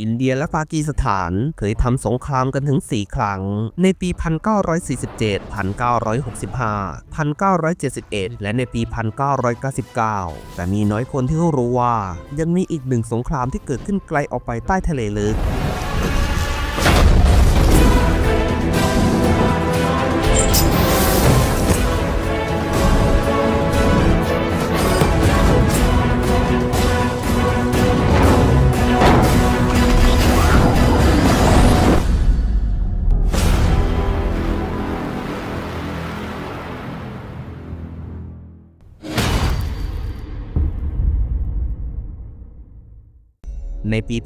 อินเดียและปากีสถานเคยทำสงครามกันถึง 4 ครั้ง ในปี 1947 1965 1971 และในปี 1999 แต่มีน้อยคนที่รู้ว่า ยังมีอีกหนึ่งสงครามที่เกิดขึ้นไกลออกไปใต้ทะเลลึก ในปี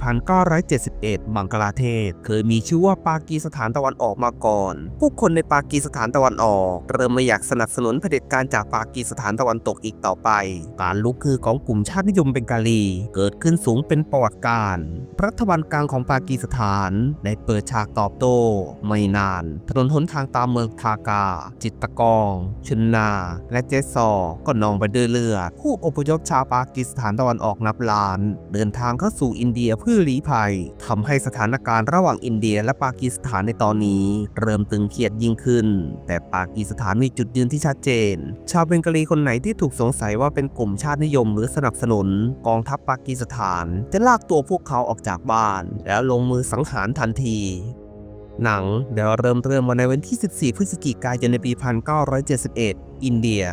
1971 บังกลาเทศ เคยมีชื่อว่าปากีสถานตะวันออกมาก่อน ผู้คนในปากีสถานตะวันออก เริ่มไม่อยากสนับสนุนเผด็จการจากปากีสถานตะวันตกอีกต่อไป การลุกคือของกลุ่มชาตินิยมเบงกาลี เกิดขึ้นสูงเป็นประวัติการณ์รัฐบาลกลางของปากีสถานได้เปิดฉากตอบโต้ ไม่นาน ถนนหนทางตามเมืองทากา จิตตกอง ชุนนา และเจสซอ ก็นองไปด้วยเลือด ผู้อพยพชาวปากีสถานตะวันออกนับล้าน เดินทางเข้าสู่อินเดียเพื่อลี้ภัยทำให้สถานการณ์ระหว่างอินเดียและปากีสถานในตอนนี้ เริ่มตึงเครียดยิ่งขึ้น แต่ปากีสถานมีจุดยืนที่ชัดเจน ชาวเบงกาลีคนไหนที่ถูกสงสัยว่าเป็นกลุ่มชาตินิยมหรือสนับสนุน กองทัพปากีสถาน จะลากตัวพวกเขาออกจากบ้าน แล้วลงมือสังหารทันทีหนังเดี๋ยวเริ่มเริ่มมาในวันที่ 14 พฤศจิกายนในปี 1971 อินเดีย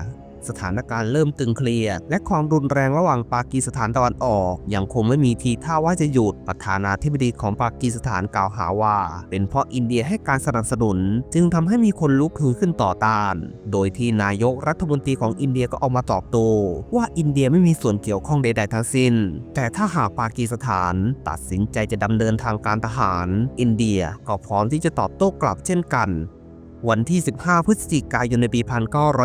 สถานการณ์เริ่มตึงเครียด และความรุนแรงระหว่างปากีสถานตะวันออก ยังคงไม่มีทีท่าว่าจะหยุด ประธานาธิบดีของปากีสถานกล่าวหาว่า เป็นเพราะอินเดียให้การสนับสนุน จึงทำให้มีคนลุกฮือขึ้นต่อต้าน โดยที่นายกรัฐมนตรีของอินเดียก็ออกมาตอบโต้ว่าอินเดียไม่มีส่วนเกี่ยวข้องใดๆทั้งสิ้น แต่ถ้าหากปากีสถานตัดสินใจจะดำเนินทางการทหาร อินเดียก็พร้อมที่จะตอบโต้กลับเช่นกัน วันที่ 15 พฤศจิกายนในปี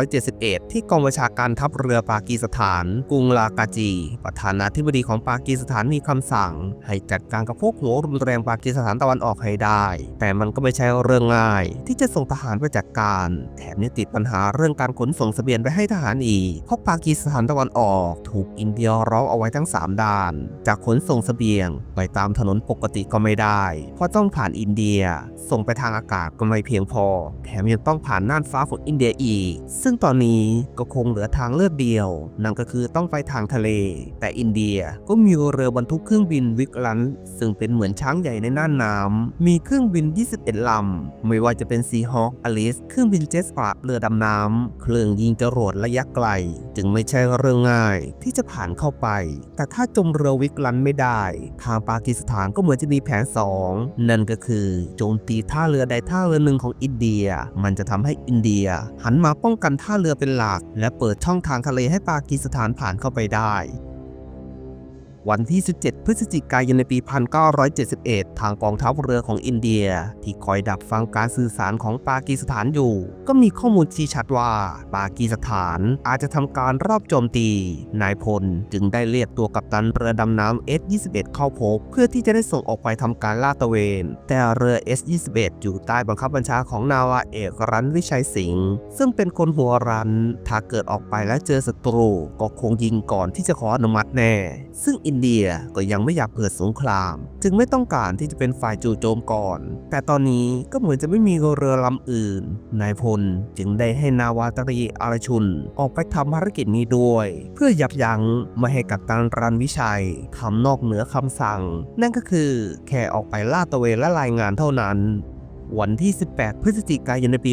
1971 ที่กองบัญชาการทัพเรือปากีสถาน กรุงลากาจี ประธานาธิบดีของปากีสถานมีคำสั่ง ให้จัดการกับพวกหัวรุนแรงปากีสถานตะวันออกให้ได้ แต่มันก็ไม่ใช่เรื่องง่าย ที่จะส่งทหารไปจัดการ แถมยังติดปัญหาเรื่องการขนส่งเสบียงไปให้ทหารอีก เพราะปากีสถานตะวันออก ถูกอินเดียร้องเอาไว้ทั้ง 3 ด้าน จากขนส่งเสบียง ไปตามถนนปกติก็ไม่ได้ เพราะต้องผ่านอินเดีย ส่งไปทางอากาศก็ไม่เพียงพอแถมยังต้องผ่านน่านฟ้าของอินเดียอีก ซึ่งตอนนี้ก็คงเหลือทางเลือกเดียว นั่นก็คือต้องไปทางทะเล แต่อินเดียก็มีเรือบรรทุกเครื่องบินวิกลันซึ่งเป็นเหมือนช้างใหญ่ในน่านน้ำมีเครื่องบิน 21 ลำ ไม่ว่าจะเป็นซีฮอคอลิสเครื่องบินเจ็ตสปาเรือดำน้ำเครื่องยิงจรวดระยะไกล จึงไม่ใช่เรื่องง่ายที่จะผ่านเข้าไป แต่ถ้าจมเรือวิกลันไม่ได้ ทางปากีสถานก็เหมือนจะมีแผนสองนั่นก็คือโจมตีท่าเรือใดท่าเรือหนึ่งของอินเดียมันจะทำให้อินเดีย หันมาป้องกันท่าเรือเป็นหลัก และเปิดช่องทางทะเลให้ปากีสถานผ่านเข้าไปได้ วันที่ 17 พฤศจิกายนในปี 1971 ทางกองทัพเรือของอินเดีย ที่คอยดักฟังการสื่อสารของปากีสถานอยู่ ก็มีข้อมูลชี้ชัดว่า ปากีสถานอาจจะทำการรอบโจมตี นายพลจึงได้เรียกตัวกัปตันเรือดำน้ำ S-21 เข้าพบ เพื่อที่จะได้ส่งออกไปทำการลาดตระเวน แต่เรือ S-21 อยู่ใต้บังคับบัญชาของนาวาเอกรันวิชัยสิงห์ซึ่งเป็นคนหัวรัน ถ้าเกิดออกไปแล้วเจอศัตรู ก็คงยิงก่อนที่จะขออนุมัติแน่ ซึ่งอินเดียก็ยังไม่อยากเปิดสงคราม จึงไม่ต้องการที่จะเป็นฝ่ายจู่โจมก่อน แต่ตอนนี้ก็เหมือนจะไม่มีเรือลำอื่น นายพลจึงได้ให้นาวาตรีอารชุน ออกไปทำภารกิจนี้ด้วย เพื่อยับยั้งไม่ให้กัปตันรันวิชัยทำนอกเหนือคำสั่ง นั่นก็คือแค่ออกไปลาดตระเวนและรายงานเท่านั้น วันที่ 18 พฤศจิกายนในปี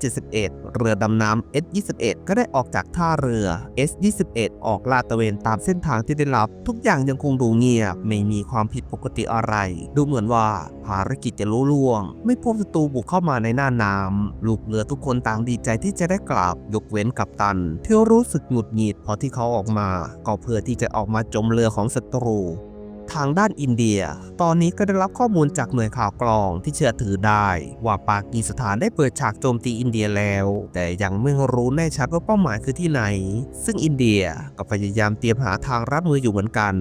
1971 เรือดำน้ำ S-21 ก็ได้ออกจากท่าเรือ S-21 ออกลาดตระเวนตามเส้นทางที่ได้รับ ทุกอย่างยังคงดูเงียบ ไม่มีความผิดปกติอะไร ดูเหมือนว่าภารกิจจะลุล่วง ไม่พบศัตรูบุกเข้ามาในหน่าน้ำลูกเรือทุกคนต่างดีใจที่จะได้กลับ ยกเว้นกับตัน ที่รู้สึกหงุดหงิดเพราะที่เขาออกมา ก็เพื่อที่จะออกมาจมเรือของศัตรู ทางด้านอินเดีย ตอนนี้ก็ได้รับข้อมูลจากหน่วยข่าวกรองที่เชื่อถือได้ ว่าปากีสถานได้เปิดฉากโจมตีอินเดียแล้ว แต่ยังไม่รู้แน่ชัดว่าเป้าหมายคือที่ไหน ซึ่งอินเดียก็พยายามเตรียมหาทางรับมืออยู่เหมือนกัน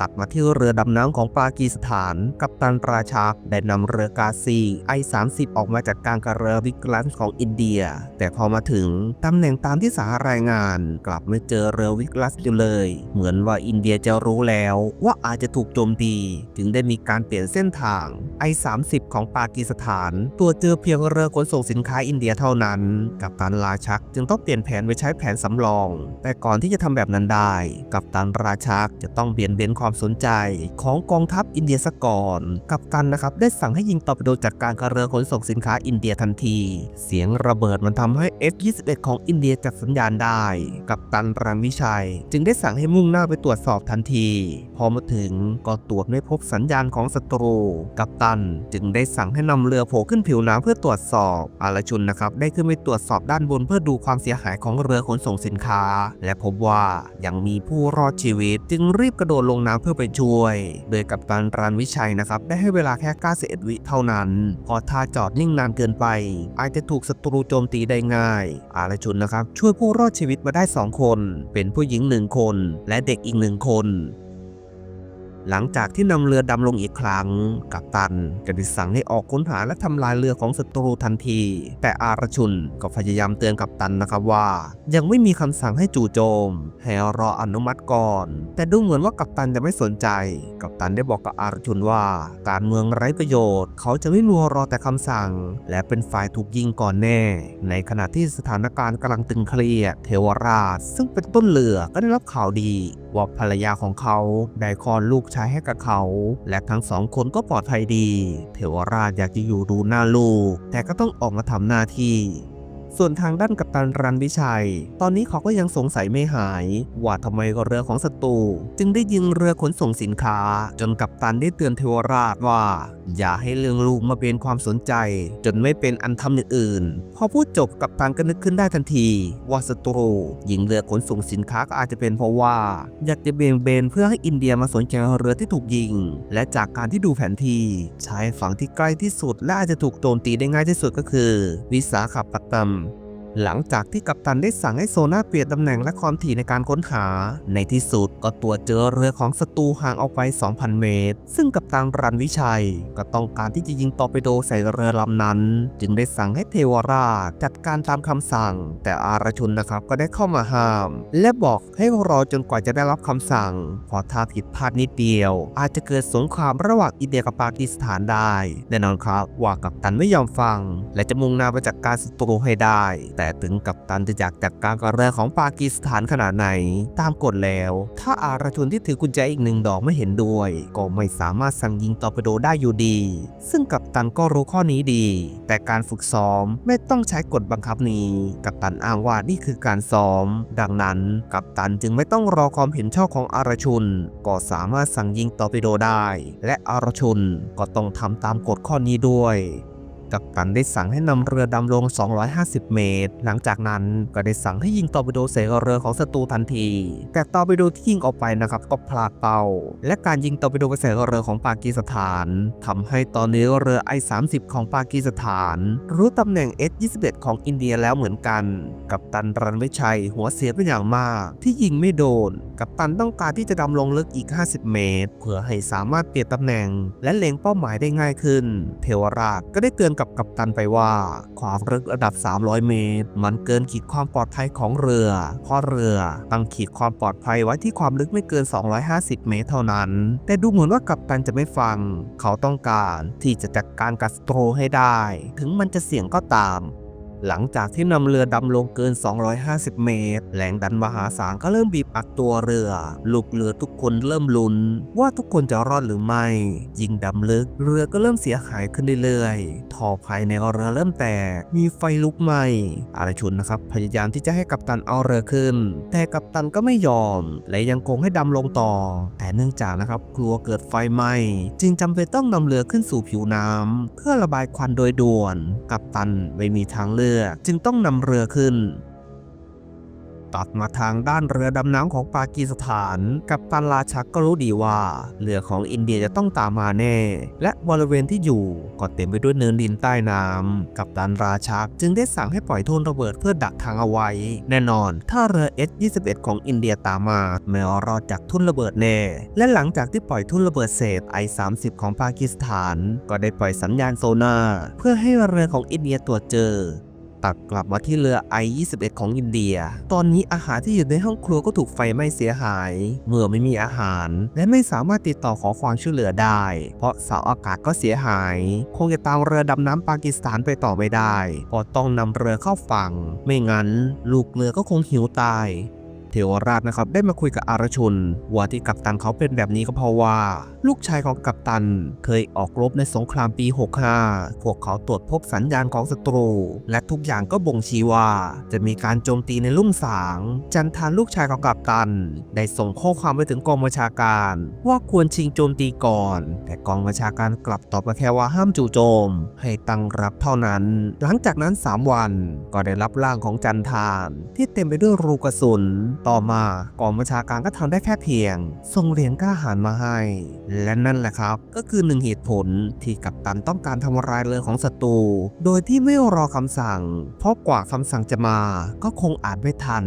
ตัดมาที่เรือดำน้ำของปากีสถาน กัปตันราชาได้นำเรือกาซีไอ 30 ออกมาจากการกระเรือวิกลันของอินเดีย แต่พอมาถึงตำแหน่งตามที่สารายงาน กลับไม่เจอเรือวิกลัสอยู่เลย เหมือนว่าอินเดียจะรู้แล้วว่าอาจจะถูกโจมตี จึงได้มีการเปลี่ยนเส้นทางไอ 30 ของปากีสถาน ตัวเจอเพียงเรือขนส่งสินค้าอินเดียเท่านั้น กัปตันราชักจึงต้องเปลี่ยนแผนไปใช้แผนสำรอง แต่ก่อนที่จะทำแบบนั้นได้ กัปตันราชักจะต้องเบี่ยนเบนความความสนใจของกองทัพอินเดียซะก่อน กัปตันนะครับได้สั่งให้ยิงตอร์ปิโดจากการกระเรือขนส่งสินค้าอินเดียทันที เสียงระเบิดมันทำให้ F-21 ของอินเดียจับสัญญาณได้ กัปตันรันวิชัย จึงได้สั่งให้มุ่งหน้าไปตรวจสอบทันที พอมาถึงก็ตรวจไม่พบสัญญาณของศัตรู กัปตันจึงได้สั่งให้นำเรือโผล่ขึ้นผิวน้ำเพื่อตรวจสอบ อาราชุนนะครับได้ขึ้นไปตรวจสอบด้านบนเพื่อดูความเสียหายของเรือขนส่งสินค้า และพบว่ายังมีผู้รอดชีวิต จึงรีบกระโดดลงน้ำเพื่อไปช่วย โดยกัปตันรันวิชัยนะครับได้ให้เวลาแค่91วิเท่านั้น พอท่าจอดนิ่งนานเกินไป อาจจะถูกศัตรูโจมตีได้ง่าย อารชุนนะครับช่วยผู้รอดชีวิตมาได้ 2 คน เป็นผู้หญิงหนึ่งคน และเด็กอีกหนึ่งคน หลังจากที่นำเรือดำลงอีกครั้ง กัปตันก็ได้สั่งให้ออกค้นหาและทำลายเรือของศัตรูทันที แต่อารชุนก็พยายามเตือนกัปตันนะครับว่า ยังไม่มีคำสั่งให้จู่โจม ให้รออนุมัติก่อน แต่ดูเหมือนว่ากัปตันจะไม่สนใจ กัปตันได้บอกกับอารชุนว่า การเมืองไร้ประโยชน์ เขาจะไม่มัวรอแต่คำสั่ง และเป็นฝ่ายถูกยิงก่อนแน่ ในขณะที่สถานการณ์กำลังตึงเครียดเทวราช ซึ่งเป็นต้นเรือก็ได้รับข่าวดี ว่าภรรยาของเขาได้คลอดลูกชายให้กับเขา และทั้งสองคนก็ปลอดภัยดี เทวราชอยากจะอยู่ดูหน้าลูก แต่ก็ต้องออกมาทำหน้าที่ ส่วนทางด้านกัปตันรันวิชัย ตอนนี้เขาก็ยังสงสัยไม่หาย ว่าทำไมเรือของศัตรูจึงได้ยิงเรือขนส่งสินค้า จนกัปตันได้เตือนเทวราชว่า อย่าให้เรื่องลูกมาเป็นความสนใจ จนไม่เป็นอันทำอย่างอื่น พอพูดจบกัปตันก็นึกขึ้นได้ทันที ว่าศัตรูยิงเรือขนส่งสินค้าก็อาจจะเป็นเพราะว่า อยากจะเบี่ยงเบนเพื่อให้อินเดียมาสนใจเรือที่ถูกยิง และจากการที่ดูแผนที่ชายฝั่งที่ใกล้ที่สุดและอาจจะถูกโจมตีได้ง่ายที่สุดก็คือ วิสาขปัตตัม หลังจากที่กัปตันได้สั่งให้โซน่าเปลี่ยนตำแหน่งและความถี่ในการค้นหา ในที่สุดก็ตรวจเจอเรือของศัตรูห่างออกไป 2,000 เมตร ซึ่งกัปตันรันวิชัย ก็ต้องการที่จะยิงตอร์ปิโดใส่เรือลำนั้น จึงได้สั่งให้เทวราชจัดการตามคำสั่ง แต่อารชุนนะครับก็ได้เข้ามาห้าม และบอกให้รอจนกว่าจะได้รับคำสั่งเพอถ้าผิดพลาดนิดเดียว อาจจะเกิดสงครามระหว่างอินเดียกับปากีสถานได้ แน่นอนครับว่ากัปตันไม่ยอมฟัง และจะมุ่งหน้าไปจัดการศัตรูให้ได้แต่ถึงกับตันจะอยากจัดการกับเรือของปากีสถานขนาดไหน ตามกฎแล้ว ถ้าอาราชุนที่ถือกุญแจอีกหนึ่งดอกไม่เห็นด้วย ก็ไม่สามารถสั่งยิงตอร์ปิโดได้อยู่ดี ซึ่งกัปตันก็รู้ข้อนี้ดี แต่การฝึกซ้อมไม่ต้องใช้กฎบังคับนี้ กัปตันอ้างว่านี่คือการซ้อม ดังนั้น กัปตันจึงไม่ต้องรอความเห็นชอบของอาราชุน ก็สามารถสั่งยิงตอร์ปิโดได้ และอาราชุนก็ต้องทำตามกฎข้อนี้ด้วย กัปตันได้สั่งให้นำเรือดำลง 250 เมตร หลังจากนั้นก็ได้สั่งให้ยิงตอร์ปิโดใส่เรือของศัตรูทันที แต่ตอร์ปิโดที่ยิงออกไปนะครับก็พลาดเป้า และการยิงตอร์ปิโดไปใส่เรือของปากีสถานทำให้ตอนนี้เรือ I-30 ของปากีสถาน รู้ตำแหน่ง S-21 ของอินเดียแล้วเหมือนกัน กัปตันรันวิชัย หัวเสียเป็นอย่างมาก ที่ยิงไม่โดน กัปตันต้องการที่จะดำลงลึกอีก 50 เมตร เพื่อให้สามารถเปลี่ยนตำแหน่ง และเล็งเป้าหมายได้ง่ายขึ้น เทวราชก็ได้เตือนกับกัปตันไปว่า ความลึกระดับ 300 เมตร มันเกินขีดความปลอดภัยของเรือ เพราะเรือตั้งขีดความปลอดภัยไว้ที่ความลึกไม่เกิน 250 เมตรเท่านั้น แต่ดูเหมือนว่ากัปตันจะไม่ฟัง เขาต้องการที่จะจัดการกับสโตรให้ได้ ถึงมันจะเสี่ยงก็ตาม หลังจากที่นำเรือดำลงเกิน 250 เมตร แรงดันมหาศาลก็เริ่มบีบอัดตัวเรือ ลูกเรือทุกคนเริ่มลุ้น ว่าทุกคนจะรอดหรือไม่ ยิ่งดำลึก เรือก็เริ่มเสียหายขึ้นเรื่อยๆ ท่อภายในเรือเริ่มแตก มีไฟลุกไหม้อารชุนนะครับ พยายามที่จะให้กัปตันเอาเรือขึ้น แต่กัปตันก็ไม่ยอม และยังคงให้ดำลงต่อ แต่เนื่องจากนะครับกลัวเกิดไฟไหม้จึงจำเป็นต้องนำเรือขึ้นสู่ผิวน้ำเพื่อระบายควันโดยด่วน กัปตันไม่มีทางเลือกจึงต้องนำเรือขึ้น ตัดมาทางด้านเรือดำน้ำของปากีสถานกับตันราชักก็รู้ดีว่าเรือของอินเดียจะต้องตามมาแน่ และบริเวณที่อยู่ก็เต็มไปด้วยเนินดินใต้น้ำกับตันราชักจึงได้สั่งให้ปล่อยทุ่นระเบิดเพื่อดักทางเอาไว้ แน่นอน ถ้าเรือ S-21 ของอินเดียตามมาไม่รอดจากทุ่นระเบิดแน่ และหลังจากที่ปล่อยทุ่นระเบิดเศษ I-30 ของปากีสถาน ก็ได้ปล่อยสัญญาณโซนาร์เพื่อให้เรือของอินเดียตรวจเจอ ตัดกลับมาที่เรือ I-21 ของอินเดีย ตอนนี้อาหารที่อยู่ในห้องครัวก็ถูกไฟไหม้เสียหาย เมื่อไม่มีอาหาร และไม่สามารถติดต่อขอความช่วยเหลือได้ เพราะเสาอากาศก็เสียหาย คงจะตามเรือดำน้ำปากีสถานไปต่อไม่ได้เพราะต้องนำเรือเข้าฝั่ง ไม่งั้น ลูกเรือก็คงหิวตาย เทวราชนะครับได้มาคุยกับอารชุนว่าที่กัปตันเขาเป็นแบบนี้ก็เพราะว่า ลูกชายของกัปตันเคยออกรบในสงครามปี 65 พวกเขาตรวจพบสัญญาณของศัตรู และทุกอย่างก็บ่งชี้ว่า จะมีการโจมตีในลุ่มสาง จันทานลูกชายของกัปตัน ได้ส่งข้อความไปถึงกองบัญชาการ ว่าควรชิงโจมตีก่อน แต่กองบัญชาการกลับตอบมาแค่ว่าห้ามจู่โจม ให้ตั้งรับเท่านั้น หลังจากนั้น 3 วันก็ได้รับร่างของจันทาน ที่เต็มไปด้วยรูกระสุนต่อมากองบัญชาการก็ทำได้แค่เพียง ส่งเหรียญกล้าหารมาให้ และนั่นแหละครับ ก็คือหนึ่งเหตุผลที่กัปตันต้องการทำลายเรือของศัตรู โดยที่ไม่รอคำสั่ง เพราะกว่าคำสั่งจะมาก็คงอาจไม่ทัน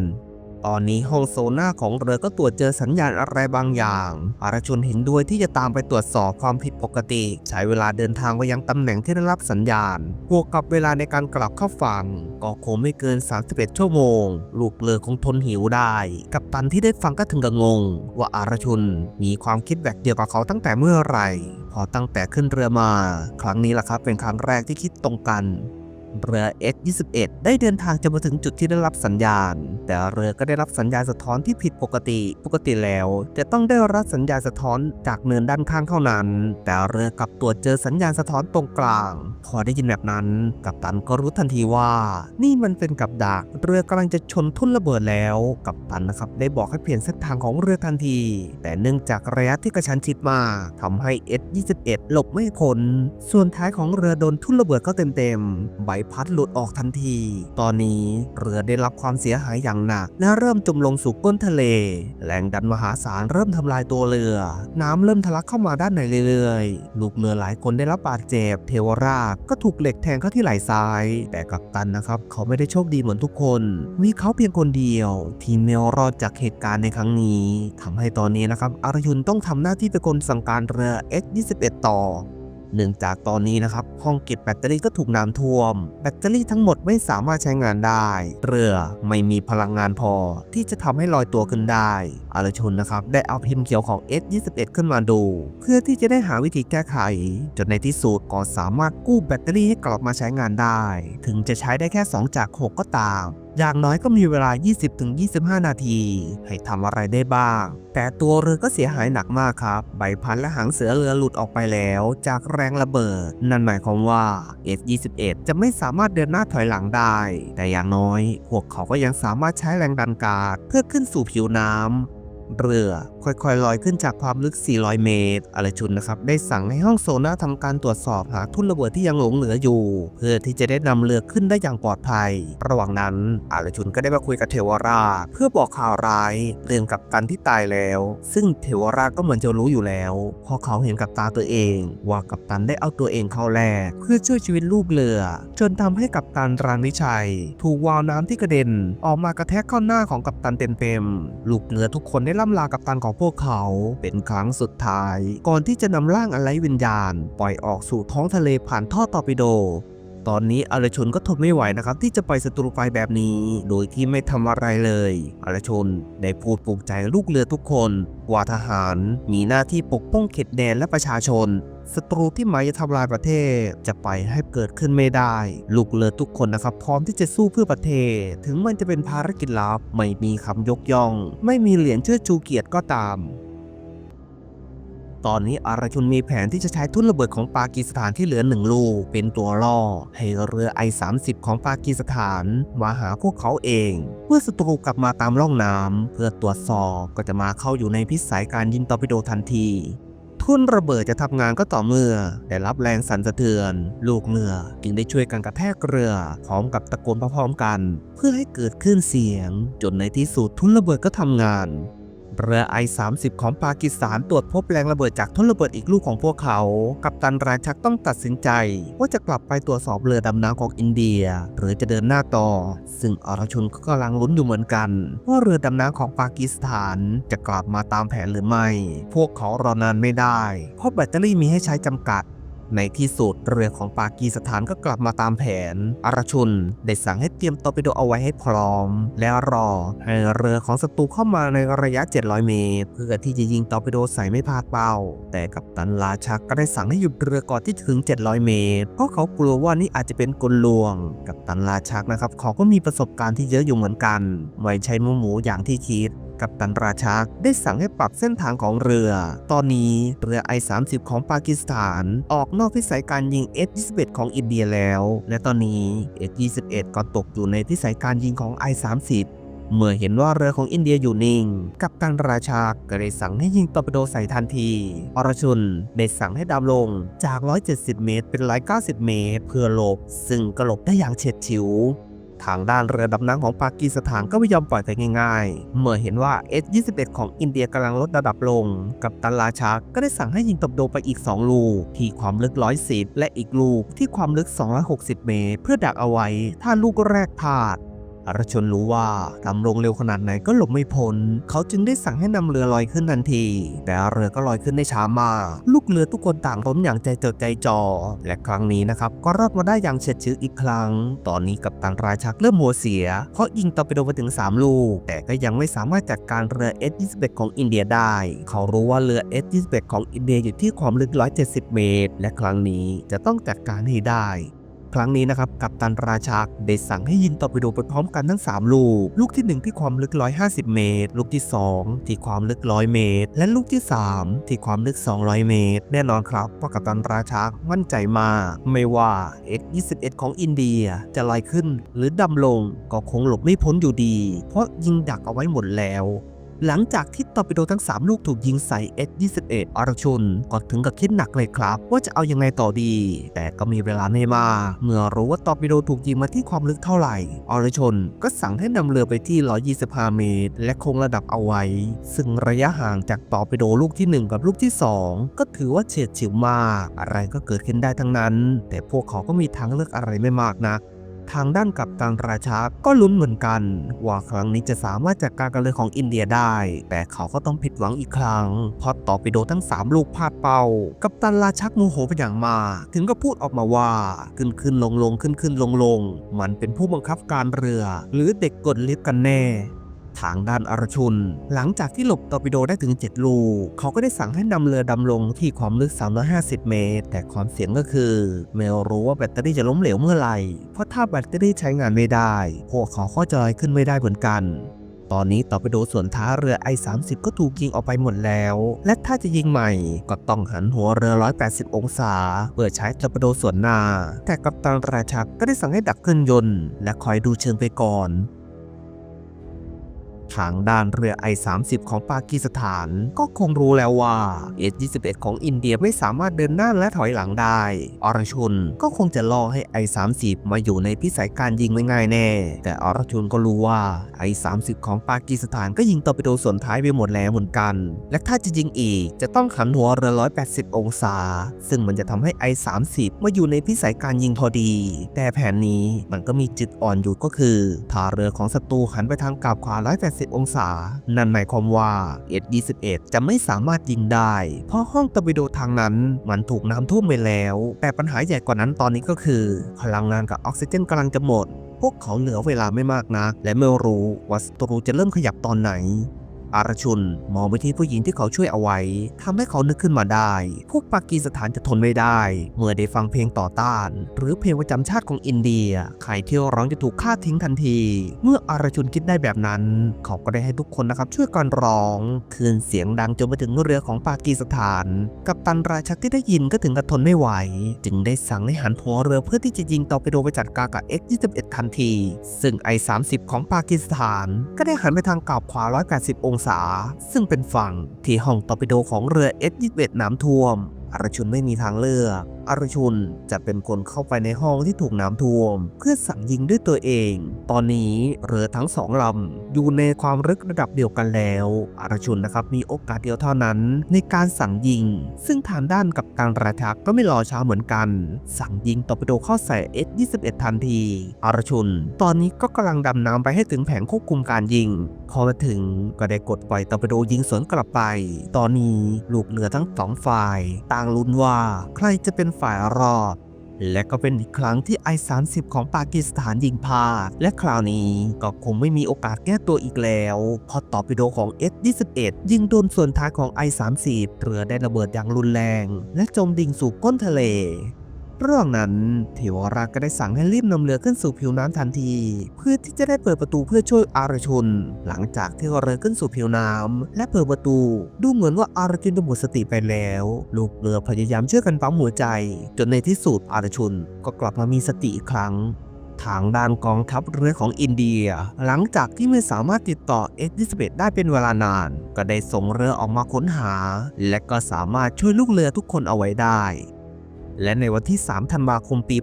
ตอนนี้ห้องโซน่าของเรือก็ตรวจเจอสัญญาณอะไรบางอย่างอารชุนเห็นด้วยที่จะตามไปตรวจสอบความผิดปกติ ใช้เวลาเดินทางไปยังตำแหน่งที่ได้รับสัญญาณบวกกับเวลาในการกลับเข้าฝั่งก็คงไม่เกิน 31 ชั่วโมง ลูกเรือคงทนหิวได้ กับตันที่ได้ฟังก็ถึงกับงง ว่าอารชุนมีความคิดแบบเดียวกับเขาตั้งแต่เมื่อไหร่ พอตั้งแต่ขึ้นเรือมา ครั้งนี้แหละครับเป็นครั้งแรกที่คิดตรงกัน เรือ S-21 ได้เดินทางจะมาถึงจุดที่ได้รับสัญญาณ แต่เรือก็ได้รับสัญญาณสะท้อนที่ผิดปกติ ปกติแล้ว จะต้องได้รับสัญญาณสะท้อนจากเนินด้านข้างเท่านั้น แต่เรือกลับตรวจเจอสัญญาณสะท้อนตรงกลาง พอได้ยินแบบนั้น กัปตันก็รู้ทันทีว่า นี่มันเป็นกับดัก เรือกำลังจะชนทุ่นระเบิดแล้ว กัปตันนะครับได้บอกให้เปลี่ยนเส้นทางของเรือทันที แต่เนื่องจากระยะที่กระชั้นชิดมากทำให้ S-21 หลบไม่พ้นส่วนท้ายของเรือโดนทุ่นระเบิดเข้าเต็มๆใบพัดหลุดออกทันที ตอนนี้เรือได้รับความเสียหายอย่างหนัก และเริ่มจมลงสู่ก้นทะเล แรงดันมหาศาลเริ่มทำลายตัวเรือ น้ำเริ่มทะลักเข้ามาด้านในเรื่อยๆ ลูกเรือหลายคนได้รับบาดเจ็บ เทวราชก็ถูกเหล็กแทงเข้าที่ไหล่ซ้าย แต่กัปตันนะครับ เขาไม่ได้โชคดีเหมือนทุกคน มีเขาเพียงคนเดียว ที่ไม่รอดจากเหตุการณ์ในครั้งนี้ทำให้ตอนนี้นะครับอารยุนต้องทำหน้าที่เป็นคนสั่งการเรือ S-21 ต่อ เนื่องจากตอนนี้นะครับห้องเก็บแบตเตอรี่ก็ถูกน้ำท่วม แบตเตอรี่ทั้งหมดไม่สามารถใช้งานได้ เรือไม่มีพลังงานพอที่จะทำให้ลอยตัวขึ้นได้ อารชุนนะครับได้เอาพิมพ์เขียวของ S21 ขึ้นมาดู เพื่อที่จะได้หาวิธีแก้ไข จนในที่สุดก็สามารถกู้แบตเตอรี่ให้กลับมาใช้งานได้ ถึงจะใช้ได้แค่ 2 จาก 6 ก็ตาม อย่างน้อยก็มีเวลา 20-25 นาที ให้ทำอะไรได้บ้าง แต่ตัวเรือก็เสียหายหนักมากครับ ใบพัดและหางเสือเรือหลุดออกไปแล้ว จากแรงระเบิด นั่นหมายความว่า S21 จะไม่สามารถเดินหน้าถอยหลังได้ แต่อย่างน้อย พวกเขาก็ยังสามารถใช้แรงดันกาดเพื่อขึ้นสู่ผิวน้ำ เรือค่อยๆลอยขึ้นจากความลึก 400 เมตรอารชุนนะครับ ได้สั่งให้ห้องโซน่าทำการตรวจสอบหาทุ่นระเบิดที่ยังหลงเหลืออยู่ เพื่อที่จะได้นำเรือขึ้นได้อย่างปลอดภัย ระหว่างนั้นอารชุนก็ได้มาคุยกับเทวราชเพื่อบอกข่าวร้ายเรื่องกับตันที่ตายแล้ว ซึ่งเทวราชก็เหมือนจะรู้อยู่แล้วพราะเขาเห็นกับตาตัวเอง ว่ากัปตันได้เอาตัวเองเข้าแลกเพื่อช่วยชีวิตลูกเรือ จนทำให้กัปตันรานิชัย ถูกวาวน้ำที่กระเด็น ออกมากระแทกเข้าหน้าของกัปตันเต็มๆลูกเรือทุกคนได้ล่ำลากัปตันของพวกเขาเป็นครั้งสุดท้าย ก่อนที่จะนำร่างอัไร้วิญญาณ ปล่อยออกสู่ท้องทะเลผ่านท่อตอร์ปิโด ตอนนี้อารชนก็ทนไม่ไหวนะครับที่จะไปศัตรูไฟแบบนี้ โดยที่ไม่ทำอะไรเลยอารชนได้พูดปลุกใจลูกเรือทุกคนว่าทหารมีหน้าที่ปกป้องเขตแดนและประชาชนศัตรูที่หมายจะทำลายประเทศจะไปให้เกิดขึ้นไม่ได้ ลูกเรือทุกคนนะครับ พร้อมที่จะสู้เพื่อประเทศ ถึงมันจะเป็นภารกิจลับไม่มีคำยกย่อง ไม่มีเหรียญเชื่อชูเกียรติก็ตาม ตอนนี้อารชุนมีแผนที่จะใช้ทุ่นระเบิดของปากีสถานที่เหลือหนึ่งลูกเป็นตัวล่อ ให้เรือไอ 30 ของปากีสถาน มาหาพวกเขาเอง เมื่อศัตรูกลับมาตามร่องน้ำเพื่อตรวจสอบก็จะมาเข้าอยู่ในพิสัยการยิงตอร์ปิโดทันทีทุ่นระเบิดจะทำงานก็ต่อเมื่อ ได้รับแรงสั่นสะเทือน ลูกเรือจึงได้ช่วยกันกระแทกเรือ พร้อมกับตะโกนพร้อมกัน เพื่อให้เกิดขึ้นเสียง จนในที่สุดทุ่นระเบิดก็ทำงาน เรือไอ 30 ของปากีสถานตรวจพบแรงระเบิดจากทุ่นระเบิดอีกลูกของพวกเขา กัปตันราชักต้องตัดสินใจ ว่าจะกลับไปตรวจสอบเรือดำน้ำของอินเดีย หรือจะเดินหน้าต่อ ซึ่งอรชุนก็กำลังลุ้นอยู่เหมือนกัน ว่าเรือดำน้ำของปากีสถานจะกลับมาตามแผนหรือไม่ พวกเขารอนานไม่ได้ เพราะแบตเตอรี่มีให้ใช้จำกัด ในที่สุดเรือของปากีสถานก็กลับมาตามแผน อารชุนได้สั่งให้เตรียมตอร์ปิโดเอาไว้ให้พร้อม แล้วรอให้เรือของศัตรูเข้ามาในระยะ 700 เมตร เพื่อที่จะยิงตอร์ปิโดใส่ไม่พลาดเป้า แต่กัปตันราชักก็ได้สั่งให้หยุดเรือก่อนที่ถึง 700 เมตร เพราะเขากลัวว่านี่อาจจะเป็นกลลวง กัปตันราชักนะครับเขาก็มีประสบการณ์ที่เยอะอยู่เหมือนกันไม่ใช่หมูหมูอย่างที่คิด กัปตันราชักได้สั่งให้ปรับเส้นทางของเรือ ตอนนี้เรือ I-30 ของปากีสถาน ออกนอกพิสัยการยิง S-21 ของอินเดียแล้ว และตอนนี้ S-21 ก็ตกอยู่ในพิสัยการยิงของ I-30 เมื่อเห็นว่าเรือของอินเดียอยู่นิ่ง กัปตันราชาก็ได้สั่งให้ยิงตอร์ปิโดใส่ทันที อรชุนได้สั่งให้ดำลงจาก 170 เมตรเป็น 190 เมตร เพื่อหลบ ซึ่งก็หลบได้อย่างเฉียดฉิว ทางด้านเรือดำน้ำของปากีสถานก็ไม่ยอมปล่อยไปง่ายๆ เมื่อเห็นว่า S-21 ของอินเดียกำลังลดระดับลง กับตันราชาก็ได้สั่งให้ยิงตบโดไปอีก 2 ลูก ที่ความลึก 110 และอีกลูกที่ความลึก 260 เมตร เพื่อดักเอาไว้ ถ้าลูกแรกพลาด อรชนรู้ว่าดำลงเร็วขนาดไหนก็หลบไม่พ้นเขาจึงได้สั่งให้นำเรือลอยขึ้นทันที แต่เรือก็ลอยขึ้นได้ช้ามากลูกเรือทุกคนต่างล้มอย่างใจจดใจจ่อและครั้งนี้นะครับก็รอดมาได้อย่างเฉียดฉิวอีกครั้ง ตอนนี้กับตันราชักเริ่มหัวเสีย เพราะยิงตอร์ปิโดไปถึง 3 ลูก แต่ก็ยังไม่สามารถจัดการเรือ S-21 ของอินเดียได้ เขารู้ว่าเรือ S-21 ของอินเดียอยู่ที่ความลึก 170 เมตร และครั้งนี้จะต้องจัดการให้ได้ ครั้งนี้นะครับกัปตันราชักได้สั่งให้ยิงตอร์ปิโดไปพร้อมกันทั้ง 3 ลูก ลูกที่ 1 ที่ความลึก 150 เมตร ลูกที่ 2 ที่ความลึก 100 เมตร และลูกที่ 3 ที่ความลึก 200 เมตร แน่นอนครับว่ากัปตันราชักมั่นใจมาก ไม่ว่า X21 ของอินเดียจะลอยขึ้นหรือดำลงก็คงหลบไม่พ้นอยู่ดี เพราะยิงดักเอาไว้หมดแล้ว หลังจากที่ตอร์ปิโดทั้ง 3 ลูกถูกยิงใส่ S-21 อรชุนก็ถึงกับคิดหนักเลยครับ ว่าจะเอายังไงต่อดี แต่ก็มีเวลาไม่มากเมื่อรู้ว่าตอร์ปิโดถูกยิงมาที่ความลึกเท่าไหร่ อรชนก็สั่งให้นำเรือไปที่ 125 เมตร และคงระดับเอาไว้ ซึ่งระยะห่างจากตอร์ปิโดลูกที่ 1 กับลูกที่ 2 ก็ถือว่าเฉียดฉิวมาก อะไรก็เกิดขึ้นได้ทั้งนั้น แต่พวกเขาก็มีทางเลือกอะไรไม่มากนะ ทางด้านกับการราชาก็ลุ้นเหมือนกัน ว่าครั้งนี้จะสามารถจัดการกับเรือของอินเดียได้ แต่เขาก็ต้องผิดหวังอีกครั้งเพราะต่อไปโดทั้ง 3 ลูกพลาดเป้า กับตันราชักโมโหไปอย่างมากถึงก็พูดออกมาว่าขึ้นขึ้นลงลงขึ้นขึ้นลงลงมันเป็นผู้บังคับการเรือ หรือเด็กกดลิฟต์กันแน่ ทางด้านอรชุน หลังจากที่หลบตอร์ปิโดได้ถึง 7 ลูก เขาก็ได้สั่งให้นำเรือดำลงที่ความลึก 350 เมตร แต่ความเสี่ยงก็คือ ไม่รู้ว่าแบตเตอรี่จะล้มเหลวเมื่อไหร่ เพราะถ้าแบตเตอรี่ใช้งานไม่ได้ พวกเขาก็จะลอยขึ้นไม่ได้เหมือนกันตอนนี้ตอร์ปิโดส่วนท้าเรือ I-30 ก็ถูกยิงออกไปหมดแล้ว และถ้าจะยิงใหม่ ก็ต้องหันหัวเรือ 180 องศา เพื่อใช้ตอร์ปิโดส่วนหน้า แต่กัปตันราชักก็ได้สั่งให้ดักเครื่องยนต์ และคอยดูเชิงไปก่อน ทางด้านเรือ I-30 ของปากีสถาน ก็คงรู้แล้วว่า S-21 ของอินเดียไม่สามารถเดินหน้าและถอยหลังได้ อรชุนก็คงจะล่อให้ I-30 มาอยู่ในพิสัยการยิงไม่ง่ายแน่ แต่อรชุนก็รู้ว่า I-30 ของปากีสถานก็ยิงตอร์ปิโดส่วนท้ายไปหมดแล้วเหมือนกัน และถ้าจะยิงอีกจะต้องขันหัวเรือ 180 องศา ซึ่งมันจะทำให้ I-30 มาอยู่ในพิสัยการยิงพอดี แต่แผนนี้มันก็มีจุดอ่อนอยู่ก็คือถ้าเรือของศัตรูหันไปทางกาบขวา 180องศา นั่นหมายความว่า S-21 จะไม่สามารถยิงได้ เพราะห้องตอร์ปิโดทางนั้นมันถูกน้ำท่วมไปแล้ว แต่ปัญหาใหญ่กว่านั้นตอนนี้ก็คือ พลังงานกับออกซิเจนกำลังจะหมดพวกเขาเหลือเวลาไม่มากนัก และไม่รู้ว่าศัตรูจะเริ่มขยับตอนไหน อารชุนมองไปที่ผู้หญิงที่เขาช่วยเอาไว้ทำให้เขานึกขึ้นมาได้ พวกปากีสถานจะทนไม่ได้ เมื่อได้ฟังเพลงต่อต้าน หรือเพลงประจำชาติของอินเดีย ใครที่ร้องจะถูกฆ่าทิ้งทันที เมื่ออารชุนคิดได้แบบนั้น เขาก็ได้ให้ทุกคนนะครับช่วยกันร้องคืนเสียงดังจนไปถึงเรือของปากีสถาน กับตันราชักที่ได้ยินก็ถึงกับทนไม่ไหว จึงได้สั่งให้หันหัวเรือเพื่อที่จะยิงต่อร์ปิโดไปจัดการกับ X-21 ทันที ซึ่ง I-30 ของปากีสถาน ก็ได้หันไปทางกาบขวา 180 องศาซึ่งเป็นฝั่งที่ห้องตอร์ปิโดของเรือ S21 น้ำท่วมอารชุนไม่มีทางเลือกอารชุนจะเป็นคนเข้าไปในห้องที่ถูกน้ำท่วม เพื่อสั่งยิงด้วยตัวเอง ตอนนี้เรือทั้งสองลำอยู่ในความลึกระดับเดียวกันแล้วอารชุนนะครับมีโอกาสเดียวเท่านั้นในการสั่งยิง ซึ่งทางด้านกับการราชักก็ไม่รอช้าเหมือนกัน สั่งยิงตอร์ปิโดเข้าใส่ S21 ทันทีอารชุน ตอนนี้ก็กำลังดำน้ำไปให้ถึงแผงควบคุมการยิง พอมาถึงก็ได้กดปล่อยตอร์ปิโดยิงสวนกลับไป ตอนนี้ลูกเรือทั้งสองฝ่าย ต่างลุ้นว่าใครจะเป็นฝ่ายรอด และก็เป็นอีกครั้งที่ไอ30ของปากีสถานยิงพลาด และคราวนี้ก็คงไม่มีโอกาสแก้ตัวอีกแล้วเพราะตอร์ปิโดของ S21 ยิงโดนส่วนท้ายของ I30 เรือได้ระเบิดอย่างรุนแรง และจมดิ่งสู่ก้นทะเล เรื่องนั้นเทวราชก็ได้สั่งให้รีบนำเรือขึ้นสู่ผิวน้ำทันที เพื่อที่จะได้เปิดประตูเพื่อช่วยอารชุน หลังจากที่เรือขึ้นสู่ผิวน้ำและเปิดประตู ดูเหมือนว่าอารชุนจะหมดสติไปแล้ว ลูกเรือพยายามช่วยกันปั๊มหัวใจ จนในที่สุดอารชุนก็กลับมามีสติอีกครั้งทางด้านกองทัพเรือของอินเดีย หลังจากที่ไม่สามารถติดต่อ S-21 ได้เป็นเวลานาน ก็ได้ส่งเรือออกมาค้นหา และก็สามารถช่วยลูกเรือทุกคนเอาไว้ได้ และในวันที่ 3 ธันวาคม ปี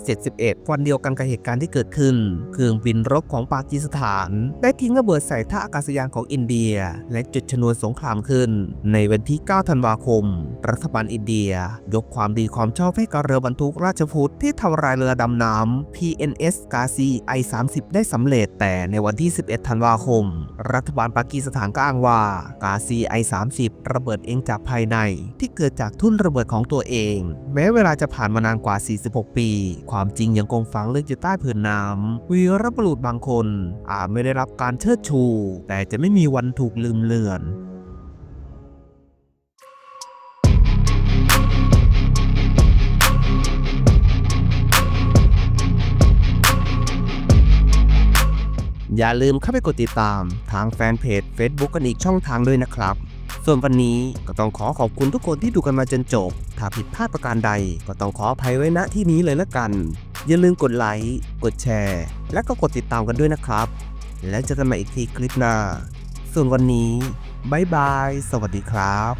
1971 วันเดียวกันกับเหตุการณ์ที่เกิดขึ้น เครื่องบินรบของปากีสถาน ได้ทิ้งระเบิดใส่ท่าอากาศยานของอินเดีย และจุดชนวนสงครามขึ้น ในวันที่ 9 ธันวาคม รัฐบาลอินเดีย ยกความดีความชอบให้กับเรือบรรทุกราชพุทธที่ทำลายเรือดำน้ำ PNS กาซี I-30 ได้สำเร็จ แต่ในวันที่ 11 ธันวาคม รัฐบาลปากีสถานก็อ้างว่ากาซี I-30 ระเบิดเองจากภายใน ที่เกิดจากทุ่นระเบิดของตัวเองแม้เวลาจะผ่านมานานกว่า 46 ปี ความจริงยังคงฝังลึกอยู่ใต้ผืนน้ำวีรบุรุษบางคนอาจไม่ได้รับการเชิดชู แต่จะไม่มีวันถูกลืมเลือนอย่าลืมเข้าไปกดติดตามทางแฟนเพจ Facebook กันอีกช่องทางด้วยนะครับ ส่วนวันนี้ก็ต้องขอขอบคุณทุกคนที่ดูกันมาจนจบ ถ้าผิดพลาดประการใดก็ต้องขออภัยไว้ณที่นี้เลยละกัน อย่าลืมกดไลค์ กดแชร์ และก็กดติดตามกันด้วยนะครับ แล้วเจอกันใหม่อีกทีคลิปหน้า ส่วนวันนี้บายบาย สวัสดีครับ